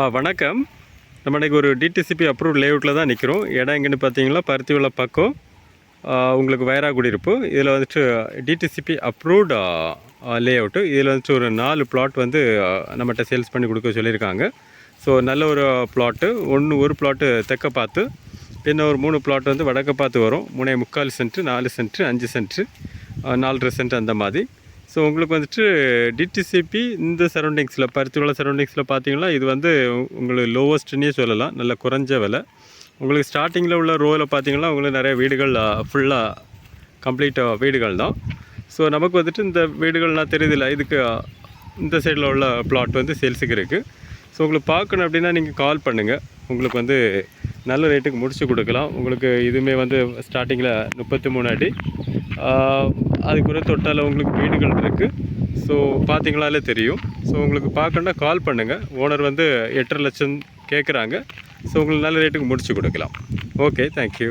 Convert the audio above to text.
ஆ வணக்கம். நம்ம இன்றைக்கி ஒரு டிடிசிபி அப்ரூவ் லேஅவுட்டில் தான் நிற்கிறோம் இடம் எங்கேன்னு பார்த்தீங்கன்னா பருத்தி உள்ள பக்கம் உங்களுக்கு வயராக குடியிருப்பு. இதில் வந்துட்டு டிடிசிபி அப்ரூவ்டு லேஅவுட்டு இதில் வந்துட்டு ஒரு நாலு பிளாட் வந்து நம்மகிட்ட சேல்ஸ் பண்ணி கொடுக்க சொல்லியிருக்காங்க. ஸோ நல்ல ஒரு பிளாட்டு ஒன்று ஒரு பிளாட்டு தெக்க பார்த்து பின்ன ஒரு மூணு பிளாட் வந்து வடக்க பார்த்து வரும். மூணே முக்கால் சென்ட்டு நாலு சென்ட்டு அஞ்சு சென்ட்டு நாலரை சென்ட் அந்த மாதிரி. ஸோ உங்களுக்கு வந்துட்டு டிடிசிபி இந்த சரௌண்டிங்ஸில் பருத்தியுள்ள சரௌண்டிங்ஸில் பார்த்தீங்கன்னா இது வந்து உங்களுக்கு லோவஸ்ட்னே சொல்லலாம். நல்ல குறைஞ்ச விலை. உங்களுக்கு ஸ்டார்டிங்கில் உள்ள ரோவில் பார்த்தீங்கன்னா உங்களுக்கு நிறைய வீடுகள் ஃபுல்லாக கம்ப்ளீட்டாக வீடுகள் தான். ஸோ நமக்கு வந்துட்டு இந்த வீடுகள்லாம் தெரியுதில்ல இதுக்கு இந்த சைடில் உள்ள பிளாட் வந்து சேல்ஸுக்கு இருக்குது ஸோ உங்களுக்கு பார்க்கணும் அப்படின்னா நீங்கள் கால் பண்ணுங்கள் உங்களுக்கு வந்து நல்ல ரேட்டுக்கு முடிச்சு கொடுக்கலாம். உங்களுக்கு இதுவுமே வந்து ஸ்டார்டிங்கில் முப்பத்தி மூணு அடி. அதுக்குள்ளே தொட்டால உங்களுக்கு வீடுகள் இருக்குது ஸோ பார்த்தீங்களாலே தெரியும். ஸோ உங்களுக்கு பார்க்கணுன்னா கால் பண்ணுங்கள் ஓனர் வந்து எட்டரை லட்சம் கேட்குறாங்க ஸோ உங்களுக்கு நல்ல ரேட்டுக்கு முடிச்சு கொடுக்கலாம். Okay thank you